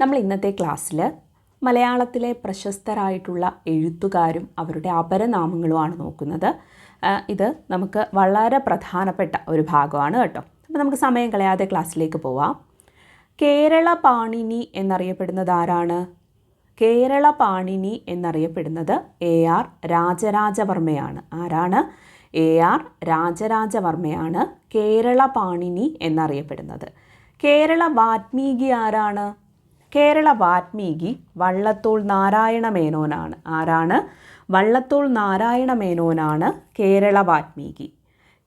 നമ്മൾ ഇന്നത്തെ ക്ലാസ്സിൽ മലയാളത്തിലെ പ്രശസ്തരായിട്ടുള്ള എഴുത്തുകാരും അവരുടെ അപരനാമങ്ങളുമാണ് നോക്കുന്നത്. ഇത് നമുക്ക് വളരെ പ്രധാനപ്പെട്ട ഒരു ഭാഗമാണ് കേട്ടോ. അപ്പോൾ നമുക്ക് സമയം കളയാതെ ക്ലാസ്സിലേക്ക് പോവാം. കേരള പാണിനി എന്നറിയപ്പെടുന്നത് ആരാണ്? കേരള പാണിനി എന്നറിയപ്പെടുന്നത് എ ആർ രാജരാജവർമ്മയാണ്. ആരാണ്? എ ആർ രാജരാജവർമ്മയാണ് കേരള പാണിനി എന്നറിയപ്പെടുന്നത്. കേരള വാത്മീകി ആരാണ്? കേരള വാത്മീകി വള്ളത്തോൾ നാരായണ മേനോനാണ്. ആരാണ്? വള്ളത്തോൾ നാരായണ മേനോനാണ് കേരള വാത്മീകി.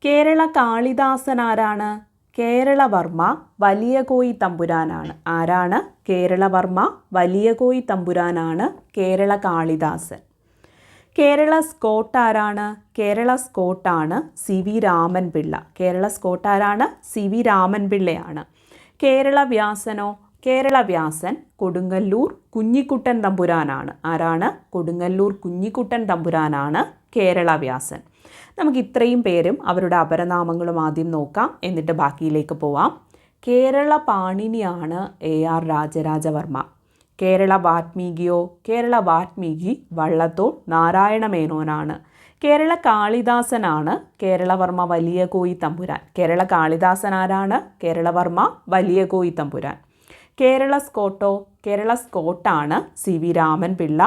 കേരള കാളിദാസൻ ആരാണ്? കേരളവർമ്മ വലിയ കോയി തമ്പുരാനാണ്. ആരാണ്? കേരളവർമ്മ വലിയ കോയി തമ്പുരാനാണ് കേരള കാളിദാസൻ. കേരള സ്കോട്ട് ആരാണ്? Kerala സ്കോട്ടാണ് C V Raman Pillai Kerala Scott ആരാണ്? സി വി രാമൻ പിള്ളയാണ് കേരള വ്യാസനോ കേരള വ്യാസൻ കൊടുങ്ങല്ലൂർ കുഞ്ഞിക്കുട്ടൻ തമ്പുരാനാണ്. ആരാണ്? കൊടുങ്ങല്ലൂർ കുഞ്ഞിക്കുട്ടൻ തമ്പുരാനാണ് കേരള വ്യാസൻ നമുക്ക് ഇത്രയും പേരും അവരുടെ അപരനാമങ്ങളും ആദ്യം നോക്കാം. എന്നിട്ട് ബാക്കിയിലേക്ക് പോവാം. കേരള പാണിനിയാണ് എ ആർ രാജരാജവർമ്മ. കേരള വാത്മീകിയോ കേരള വാത്മീകി വള്ളത്തോൾ നാരായണ മേനോനാണ് കേരള കാളിദാസനാണ് കേരളവർമ്മ വലിയ കോയി തമ്പുരാൻ. കേരള കാളിദാസൻ ആരാണ്? കേരളവർമ്മ വലിയ കോയി തമ്പുരാൻ. കേരള സ്കോട്ടോ കേരള സ്കോട്ടാണ് സി വി രാമൻ പിള്ള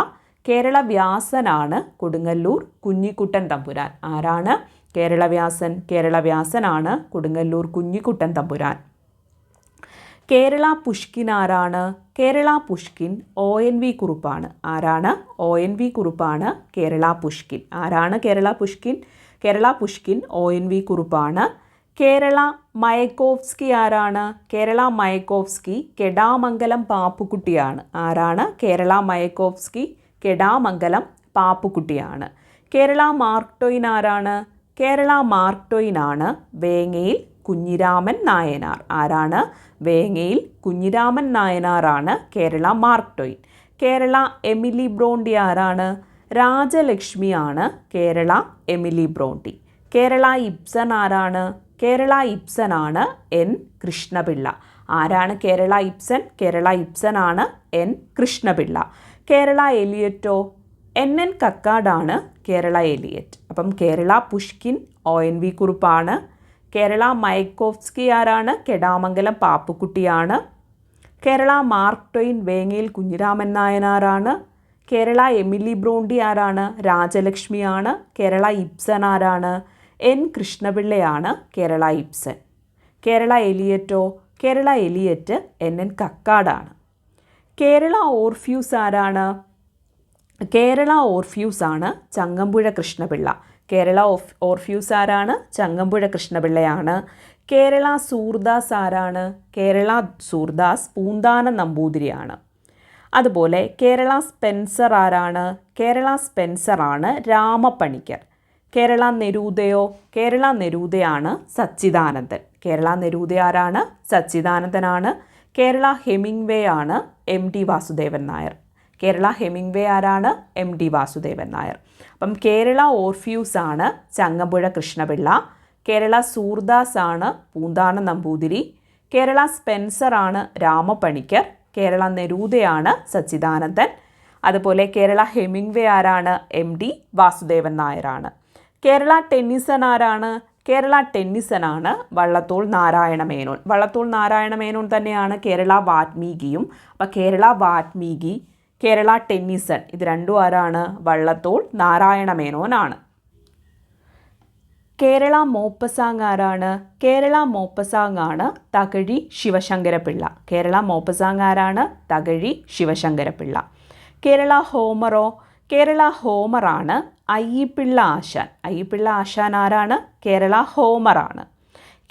കേരള വ്യാസനാണ് കൊടുങ്ങല്ലൂർ കുഞ്ഞിക്കുട്ടൻ തമ്പുരാൻ. ആരാണ്? കേരള വ്യാസൻ കേരള വ്യാസനാണ് കൊടുങ്ങല്ലൂർ കുഞ്ഞിക്കുട്ടൻ തമ്പുരാൻ. കേരള പുഷ്കിൻ ആരാണ്? Kerala Pushkin O N V കുറുപ്പാണ്. ആരാണ്? ഒ എൻ വി കുറുപ്പാണ് കേരള പുഷ്കിൻ. ആരാണ് Kerala Pushkin? Kerala Pushkin O N V കുറുപ്പാണ്. Kerala Mayakovsky ആരാണ്? കേരള മയക്കോവ്സ്കി കെടാമംഗലം പാപ്പുക്കുട്ടിയാണ്. ആരാണ്? കേരള മയക്കോവ്സ്കി കെടാമംഗലം പാപ്പുക്കുട്ടിയാണ്. കേരള മാർക്ടോയിൻ ആരാണ്? കേരള മാർക്ടോയിനാണ് വേങ്ങയിൽ കുഞ്ഞിരാമൻ നായനാർ. ആരാണ്? Vengayil Kunhiraman നായനാറാണ് Kerala Mark Twain Kerala Emily Bronte ആരാണ്? രാജലക്ഷ്മിയാണ് Kerala Emily Bronte. Kerala Ibsen ആരാണ്? കേരള ഇബ്സൻ ആണ് എൻ കൃഷ്ണപിള്ള. ആരാണ് കേരള ഇബ്സൻ? കേരള ഇബ്സൻ ആണ് എൻ കൃഷ്ണപിള്ള. കേരള എലിയറ്റോ? എൻ എൻ കക്കാടാണ് കേരള എലിയറ്റ്. അപ്പം Kerala Pushkin O N V കുറുപ്പാണ്. Kerala Mayakovsky ആരാണ്? കെടാമംഗലം പാപ്പുക്കുട്ടിയാണ്. കേരള മാർക്ക് ടൊയിൻ വേങ്ങയിൽ കുഞ്ഞിരാമൻ നായനാറാണ് കേരള എമിലി ബ്രോണ്ടി ആരാണ്? രാജലക്ഷ്മിയാണ് കേരള ഇബ്സൻ ആരാണ്? എൻ കൃഷ്ണപിള്ളയാണ് കേരള ഇപ്സൻ കേരള എലിയറ്റോ കേരള എലിയറ്റ് എൻ എൻ കക്കാടാണ്. കേരള ഓർഫ്യൂസ് ആരാണ്? കേരള ഓർഫ്യൂസ് ആണ് ചങ്ങമ്പുഴ കൃഷ്ണപിള്ള. കേരള ഓഫ് ഓർഫ്യൂസ് ആരാണ്? ചങ്ങമ്പുഴ കൃഷ്ണപിള്ളയാണ്. കേരള സൂർദാസ് ആരാണ്? കേരള സൂർദാസ് പൂന്താന നമ്പൂതിരിയാണ്. അതുപോലെ കേരള സ്പെൻസർ ആരാണ്? കേരള സ്പെൻസർ ആണ് രാമപ്പണിക്കർ കേരള നെരൂദയോ കേരള നെരൂദയാണ് സച്ചിദാനന്ദൻ. കേരള നെരൂദ ആരാണ്? സച്ചിദാനന്ദനാണ്. കേരള ഹെമിംഗ്വേ ആണ് M T Vasudevan Nair. Kerala Hemingway ആരാണ്? M T Vasudevan Nair. അപ്പം കേരള ഓർഫ്യൂസ് ആണ് ചങ്ങമ്പുഴ കൃഷ്ണപിള്ള. കേരള സൂർദാസ് ആണ് പൂന്താന നമ്പൂതിരി. കേരള സ്പെൻസർ ആണ് രാമപ്പണിക്കർ കേരള നെരൂദയാണ് സച്ചിദാനന്ദൻ. അതുപോലെ കേരള ഹെമിംഗ്വേ ആരാണ്? എം ഡി വാസുദേവൻ നായരാണ്. കേരള ടെന്നീസൻ ആരാണ് കേരള ടെന്നീസനാണ് വള്ളത്തോൾ നാരായണ മേനോൻ വള്ളത്തോൾ നാരായണ മേനോൻ തന്നെയാണ് കേരള വാത്മീകിയും. അപ്പോൾ കേരള വാത്മീകി കേരള ടെന്നീസൺ ഇത് രണ്ടും ആരാണ്? വള്ളത്തോൾ നാരായണ മേനോനാണ് കേരള മോപ്പസാങ് ആരാണ്? കേരള മോപ്പസാങ് ആണ് തകഴി ശിവശങ്കരപിള്ള കേരള മോപ്പസാങ് ആരാണ്? തകഴി ശിവശങ്കരപിള്ള കേരള ഹോമറോ? കേരള ഹോമറാണ് അയ്യപ്പിള്ള ആശാൻ. അയ്യപ്പിള്ള ആശാൻ ആരാണ്? കേരള ഹോമറാണ്.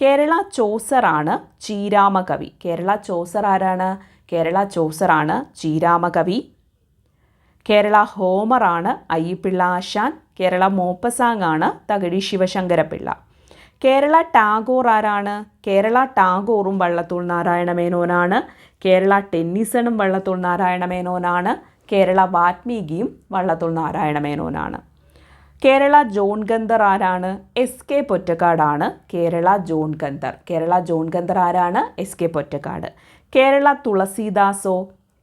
കേരള ചോസറാണ് ചീരാമകവി. കേരള ചോസർ ആരാണ്? കേരള ചോസറാണ് ചീരാമകവി. കേരള ഹോമറാണ് അയ്യപ്പിള്ള ആശാൻ. കേരള മോപ്പസാങ് ആണ് തകഴി ശിവശങ്കരപിള്ള കേരള ടാഗോർ ആരാണ്? കേരള ടാഗോറും വള്ളത്തോൾ നാരായണ മേനോനാണ്. കേരള ടെന്നിസണും വള്ളത്തോൾ നാരായണ മേനോനാണ്. കേരള വാത്മീകിയും വള്ളത്തോൾ നാരായണ മേനോനാണ്. കേരള ജോൺ ഗന്ധർ ആരാണ്? S K പൊറ്റക്കാടാണ്. Kerala John Gunther Kerala John Gunther ആരാണ്? S K Pottekkad. കേരള തുളസീദാസോ?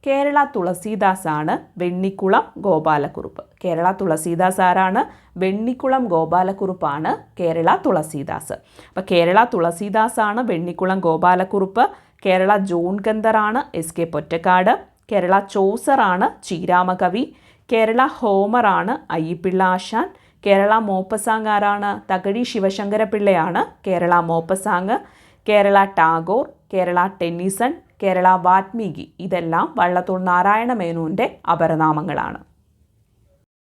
കേരള തുളസീദാസ് ആണ് വെണ്ണിക്കുളം ഗോപാലക്കുറുപ്പ്. കേരള തുളസീദാസ് ആരാണ്? വെണ്ണിക്കുളം ഗോപാലക്കുറുപ്പാണ് കേരള തുളസീദാസ്. അപ്പോൾ കേരള തുളസീദാസ് ആണ് വെണ്ണിക്കുളം ഗോപാലക്കുറുപ്പ്. കേരള ജോൺ ഗന്ധർ ആണ് എസ് കെ പൊറ്റക്കാട്. കേരള ചോസറാണ് ചീരാമകവി. കേരള ഹോമറാണ് അയ്യപ്പിള്ള ആശാൻ. കേരള മോപ്പസാങ് ആരാണ് തകഴി ശിവശങ്കരപിള്ളയാണ് കേരള മോപ്പസാങ് കേരള ടാഗോർ കേരള ടെന്നീസൺ കേരള വാത്മീകി. ഇതെല്ലാം വള്ളത്തോൾ നാരായണ മേനോന്റെ അപരനാമങ്ങളാണ്.